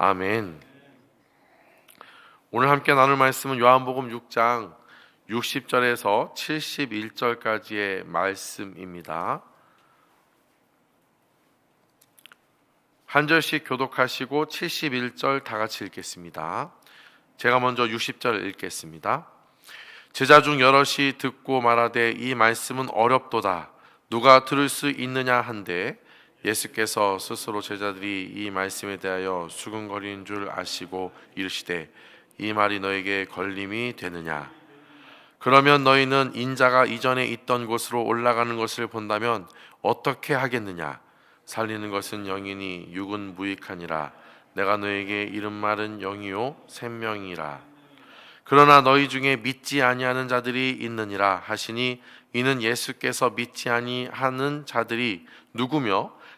아멘. 오늘 함께 나눌 말씀은 요한복음 6장 60절에서 71절까지의 말씀입니다. 한 절씩 교독하시고 71절 다 같이 읽겠습니다. 제가 먼저 60절 읽겠습니다. 제자 중 여럿이 듣고 말하되 이 말씀은 어렵도다. 누가 들을 수 있느냐 한데 예수께서 스스로 제자들이 이 말씀에 대하여 수근거리는 줄 아시고 이르시되 이 말이 너에게 걸림이 되느냐? 그러면 너희는 인자가 이전에 있던 곳으로 올라가는 것을 본다면 어떻게 하겠느냐? 살리는 것은 영이니 육은 무익하니라. 내가 너에게 이른 말은 영이요 생명이라. 그러나 너희 중에 믿지 아니하는 자들이 있느니라 하시니 이는 예수께서 믿지 아니하는 자들이 누구며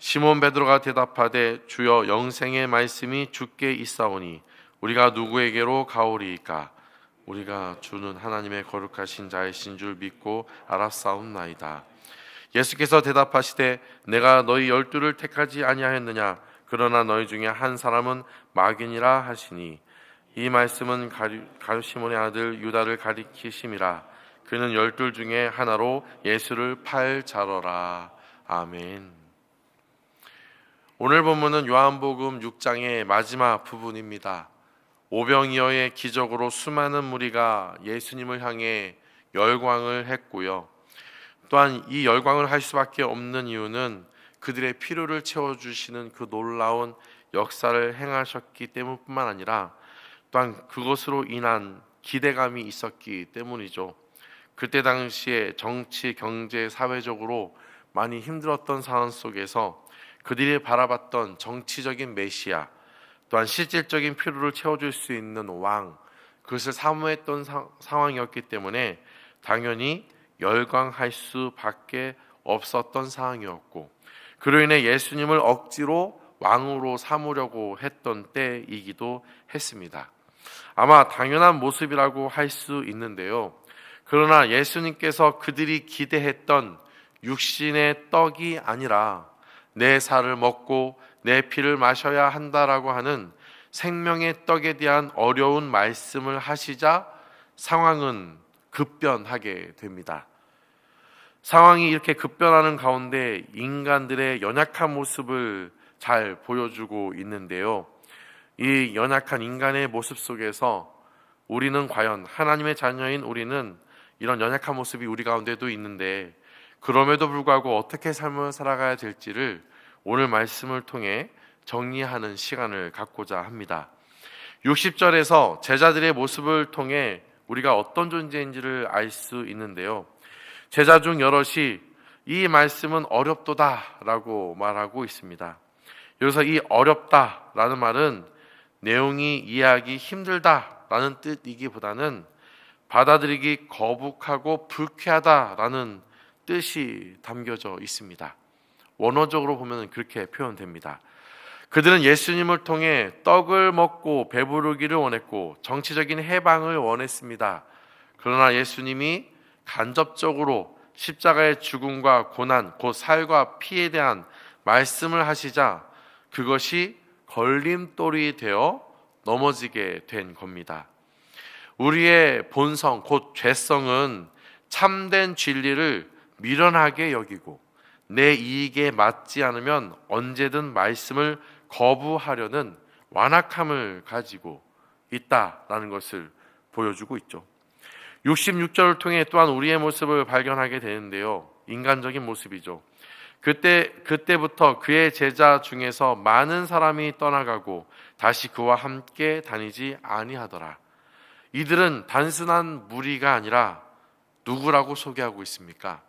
시몬 베드로가 대답하되 주여 영생의 말씀이 주께 있사오니 우리가 누구에게로 가오리이까? 우리가 주는 하나님의 거룩하신 자이신 줄 믿고 알았사옵나이다. 예수께서 대답하시되 내가 너희 열두를 택하지 아니하였느냐? 그러나 너희 중에 한 사람은 마귀니라 하시니 이 말씀은 가룟 시몬의 아들 유다를 가리키심이라. 그는 열둘 중에 하나로 예수를 팔 자러라. 아멘. 오늘 본문은 요한복음 6장의 마지막 부분입니다. 오병이어의 기적으로 수많은 무리가 예수님을 향해 열광을 했고요. 또한 이 열광을 할 수밖에 없는 이유는 그들의 필요를 채워 주시는 그 놀라운 역사를 행하셨기 때문뿐만 아니라 또한 그것으로 인한 기대감이 있었기 때문이죠. 그때 당시에 정치, 경제, 사회적으로 많이 힘들었던 상황 속에서 그들이 바라봤던 정치적인 메시아 또한 실질적인 필요를 채워줄 수 있는 왕 그것을 사모했던 사, 상황이었기 때문에 당연히 열광할 수밖에 없었던 상황이었고 그로 인해 예수님을 억지로 왕으로 삼으려고 했던 때이기도 했습니다. 아마 당연한 모습이라고 할 수 있는데요. 그러나 예수님께서 그들이 기대했던 육신의 떡이 아니라 내 살을 먹고 내 피를 마셔야 한다라고 하는 생명의 떡에 대한 어려운 말씀을 하시자 상황은 급변하게 됩니다. 상황이 이렇게 급변하는 가운데 인간들의 연약한 모습을 잘 보여주고 있는데요. 이 연약한 인간의 모습 속에서 우리는 과연 하나님의 자녀인 우리는 이런 연약한 모습이 우리 가운데도 있는데 그럼에도 불구하고 어떻게 삶을 살아가야 될지를 오늘 말씀을 통해 정리하는 시간을 갖고자 합니다. 60절에서 제자들의 모습을 통해 우리가 어떤 존재인지를 알 수 있는데요. 제자 중 여럿이 이 말씀은 어렵도다라고 말하고 있습니다. 여기서 이 어렵다라는 말은 내용이 이해하기 힘들다라는 뜻이기보다는 받아들이기 거북하고 불쾌하다라는 뜻이 담겨져 있습니다. 원어적으로 보면 그렇게 표현됩니다. 그들은 예수님을 통해 떡을 먹고 배부르기를 원했고 정치적인 해방을 원했습니다. 그러나 예수님이 간접적으로 십자가의 죽음과 고난, 곧 살과 피에 대한 말씀을 하시자 그것이 걸림돌이 되어 넘어지게 된 겁니다. 우리의 본성, 곧 죄성은 참된 진리를 미련하게 여기고 내 이익에 맞지 않으면 언제든 말씀을 거부하려는 완악함을 가지고 있다라는 것을 보여주고 있죠. 66절을 통해 또한 우리의 모습을 발견하게 되는데요. 인간적인 모습이죠. 그때 그때부터 그의 제자 중에서 많은 사람이 떠나가고 다시 그와 함께 다니지 아니하더라. 이들은 단순한 무리가 아니라 누구라고 소개하고 있습니까?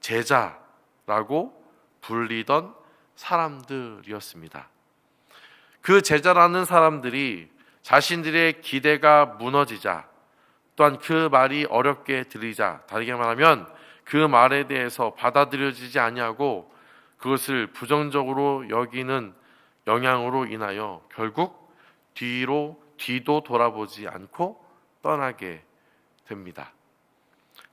제자라고 불리던 사람들이었습니다. 그 제자라는 사람들이 자신들의 기대가 무너지자 또한 그 말이 어렵게 들리자 다르게 말하면 그 말에 대해서 받아들여지지 아니하고 그것을 부정적으로 여기는 영향으로 인하여 결국 뒤로 뒤도 돌아보지 않고 떠나게 됩니다.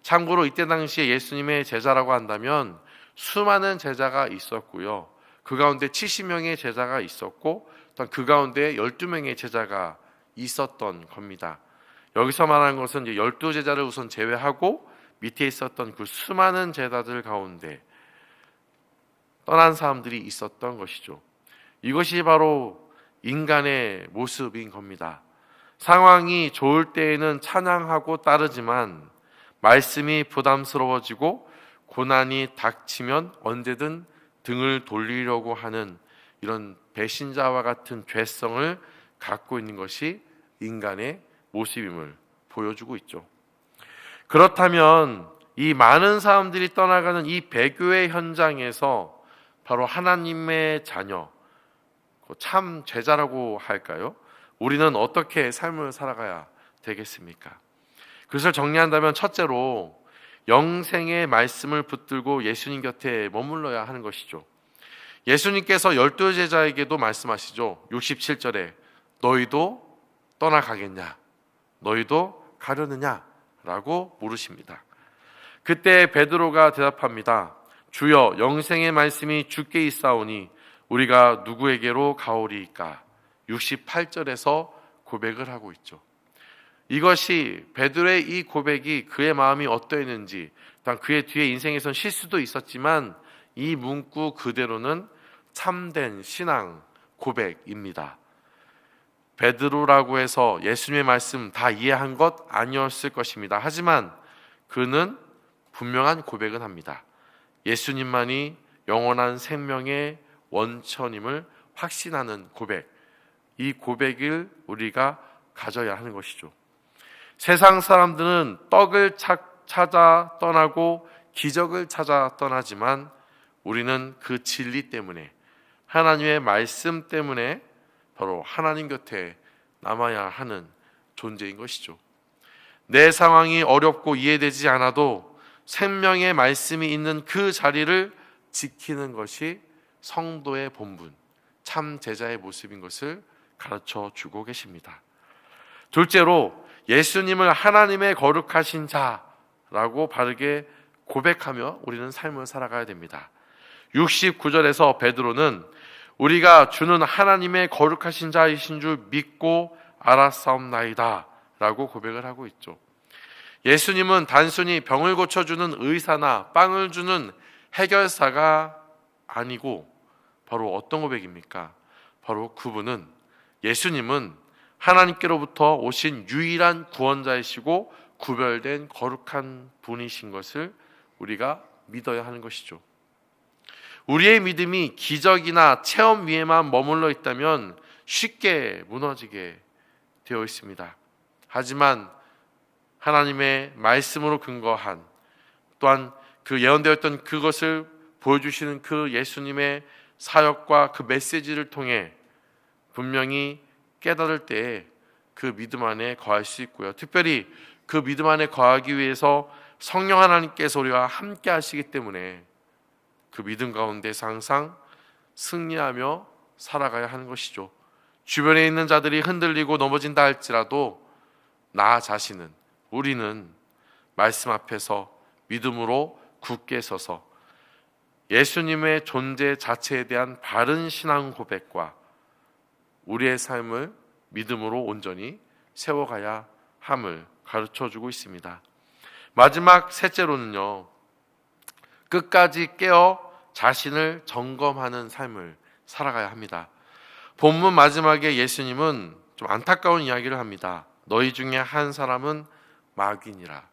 참고로 이때 당시에 예수님의 제자라고 한다면 수많은 제자가 있었고요. 그 가운데 70명의 제자가 있었고 그 가운데 12명의 제자가 있었던 겁니다. 여기서 말하는 것은 이제 12제자를 우선 제외하고 밑에 있었던 그 수많은 제자들 가운데 떠난 사람들이 있었던 것이죠. 이것이 바로 인간의 모습인 겁니다. 상황이 좋을 때에는 찬양하고 따르지만 말씀이 부담스러워지고 고난이 닥치면 언제든 등을 돌리려고 하는 이런 배신자와 같은 죄성을 갖고 있는 것이 인간의 모습임을 보여주고 있죠. 그렇다면 이 많은 사람들이 떠나가는 이 배교의 현장에서 바로 하나님의 자녀, 참 제자라고 할까요? 우리는 어떻게 삶을 살아가야 되겠습니까? 그것을 정리한다면 첫째로 영생의 말씀을 붙들고 예수님 곁에 머물러야 하는 것이죠. 예수님께서 열두 제자에게도 말씀하시죠. 67절에 너희도 떠나가겠냐? 너희도 가려느냐? 라고 물으십니다. 그때 베드로가 대답합니다. 주여 영생의 말씀이 주께 있사오니 우리가 누구에게로 가오리이까? 68절에서 고백을 하고 있죠. 이것이 베드로의 이 고백이 그의 마음이 어떠했는지, 단 그의 뒤에 인생에선 실수도 있었지만 이 문구 그대로는 참된 신앙 고백입니다. 베드로라고 해서 예수님의 말씀 다 이해한 것 아니었을 것입니다. 하지만 그는 분명한 고백은 합니다. 예수님만이 영원한 생명의 원천임을 확신하는 고백. 이 고백을 우리가 가져야 하는 것이죠. 세상 사람들은 떡을 찾아 떠나고 기적을 찾아 떠나지만 우리는 그 진리 때문에 하나님의 말씀 때문에 바로 하나님 곁에 남아야 하는 존재인 것이죠. 내 상황이 어렵고 이해되지 않아도 생명의 말씀이 있는 그 자리를 지키는 것이 성도의 본분, 참 제자의 모습인 것을 가르쳐 주고 계십니다. 둘째로 예수님을 하나님의 거룩하신 자라고 바르게 고백하며 우리는 삶을 살아가야 됩니다. 69절에서 베드로는 우리가 주는 하나님의 거룩하신 자이신 줄 믿고 알았사옵나이다 라고 고백을 하고 있죠. 예수님은 단순히 병을 고쳐주는 의사나 빵을 주는 해결사가 아니고 바로 어떤 고백입니까? 바로 그분은 예수님은 하나님께로부터 오신 유일한 구원자이시고 구별된 거룩한 분이신 것을 우리가 믿어야 하는 것이죠. 우리의 믿음이 기적이나 체험 위에만 머물러 있다면 쉽게 무너지게 되어 있습니다. 하지만 하나님의 말씀으로 근거한 또한 그 예언되었던 그것을 보여주시는 그 예수님의 사역과 그 메시지를 통해 분명히 깨달을 때 그 믿음 안에 거할 수 있고요. 특별히 그 믿음 안에 거하기 위해서 성령 하나님께서 우리와 함께 하시기 때문에 그 믿음 가운데서 항상 승리하며 살아가야 하는 것이죠. 주변에 있는 자들이 흔들리고 넘어진다 할지라도 나 자신은 우리는 말씀 앞에서 믿음으로 굳게 서서 예수님의 존재 자체에 대한 바른 신앙 고백과 우리의 삶을 믿음으로 온전히 세워가야 함을 가르쳐 주고 있습니다. 마지막 셋째로는요. 끝까지 깨어 자신을 점검하는 삶을 살아가야 합니다. 본문 마지막에 예수님은 좀 안타까운 이야기를 합니다. 너희 중에 한 사람은 마귀니라.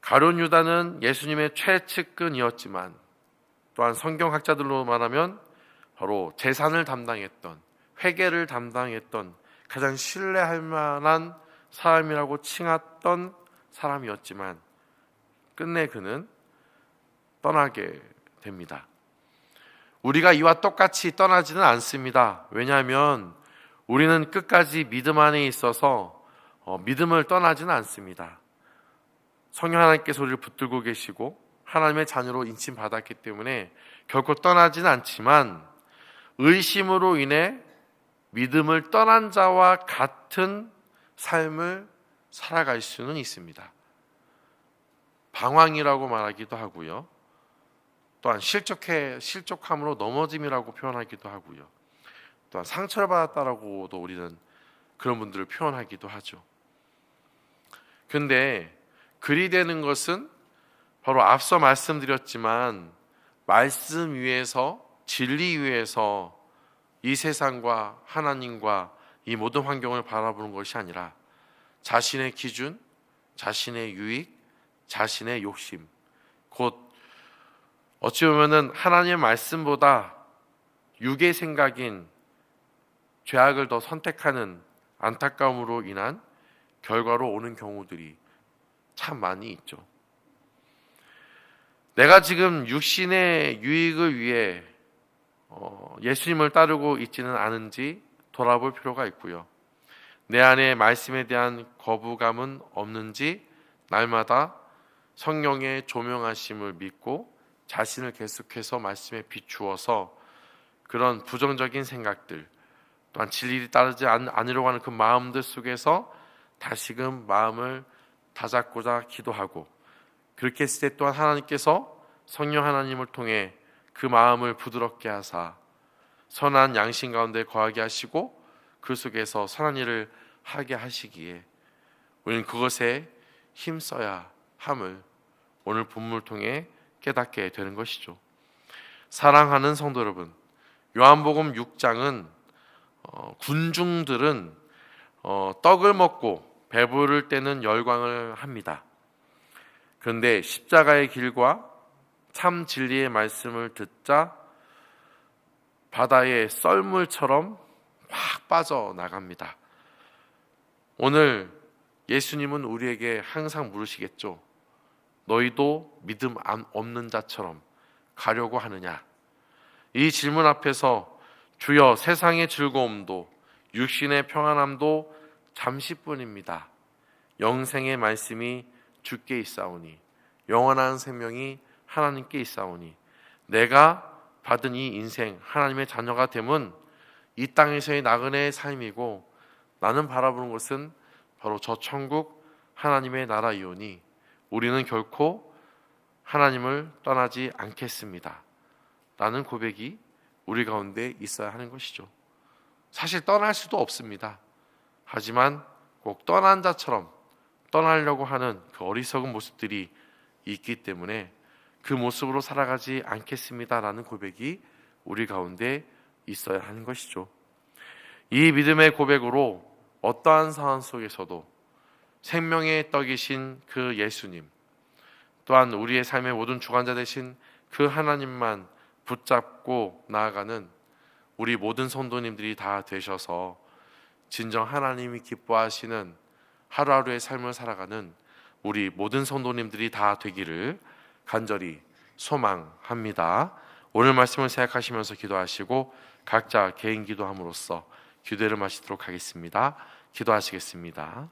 가룟 유다는 예수님의 최측근이었지만 또한 성경학자들로 말하면 바로 재산을 담당했던 회계를 담당했던 가장 신뢰할 만한 사람이라고 칭했던 사람이었지만 끝내 그는 떠나게 됩니다. 우리가 이와 똑같이 떠나지는 않습니다. 왜냐하면 우리는 끝까지 믿음 안에 있어서 어, 믿음을 떠나지는 않습니다. 성령 하나님께서 우리를 붙들고 계시고 하나님의 자녀로 인침 받았기 때문에 결코 떠나지는 않지만 의심으로 인해 믿음을 떠난 자와 같은 삶을 살아갈 수는 있습니다. 방황이라고 말하기도 하고요. 또한 실족해 실족함으로 넘어짐이라고 표현하기도 하고요. 또한 상처를 받았다라고도 우리는 그런 분들을 표현하기도 하죠. 근데 글이 되는 것은 바로 앞서 말씀드렸지만 말씀 위에서 진리 위에서 이 세상과 하나님과 이 모든 환경을 바라보는 것이 아니라 자신의 기준, 자신의 유익, 자신의 욕심, 곧 어찌 보면은 하나님의 말씀보다 육의 생각인 죄악을 더 선택하는 안타까움으로 인한 결과로 오는 경우들이 참 많이 있죠. 내가 지금 육신의 유익을 위해 어, 예수님을 따르고 있지는 않은지 돌아볼 필요가 있고요. 내 안에 말씀에 대한 거부감은 없는지 날마다 성령의 조명하심을 믿고 자신을 계속해서 말씀에 비추어서 그런 부정적인 생각들 또한 진리를 따르지 않- 않으려고 하는 그 마음들 속에서 다시금 마음을 다잡고자 기도하고 그렇게 했을 때 또한 하나님께서 성령 하나님을 통해 그 마음을 부드럽게 하사 선한 양심 가운데 거하게 하시고 그 속에서 선한 일을 하게 하시기에 우리는 그것에 힘써야 함을 오늘 본문을 통해 깨닫게 되는 것이죠. 사랑하는 성도 여러분, 요한복음 6장은 어, 군중들은 어, 떡을 먹고 배부를 때는 열광을 합니다. 그런데 십자가의 길과 참 진리의 말씀을 듣자 바다의 썰물처럼 확 빠져나갑니다. 오늘 예수님은 우리에게 항상 물으시겠죠. 너희도 믿음 안- 없는 자처럼 가려고 하느냐? 이 질문 앞에서 주여 세상의 즐거움도 육신의 평안함도 잠시뿐입니다. 영생의 말씀이 주께 있사오니 영원한 생명이 하나님께 있사오니 내가 받은 이 인생 하나님의 자녀가 됨은 이 땅에서의 나그네의 삶이고 나는 바라보는 것은 바로 저 천국 하나님의 나라이오니 우리는 결코 하나님을 떠나지 않겠습니다. 라는 고백이 우리 가운데 있어야 하는 것이죠. 사실 떠날 수도 없습니다. 하지만 꼭 떠난 자처럼 떠나려고 하는 그 어리석은 모습들이 있기 때문에 그 모습으로 살아가지 않겠습니다라는 고백이 우리 가운데 있어야 하는 것이죠. 이 믿음의 고백으로 어떠한 상황 속에서도 생명의 떡이신 그 예수님 또한 우리의 삶의 모든 주관자 되신 그 하나님만 붙잡고 나아가는 우리 모든 성도님들이 다 되셔서 진정 하나님이 기뻐하시는 하루하루의 삶을 살아가는 우리 모든 성도님들이 다 되기를 간절히 소망합니다. 오늘 말씀을 생각하시면서 기도하시고 각자 개인 기도함으로써 기도를 마치도록 하겠습니다. 기도하시겠습니다.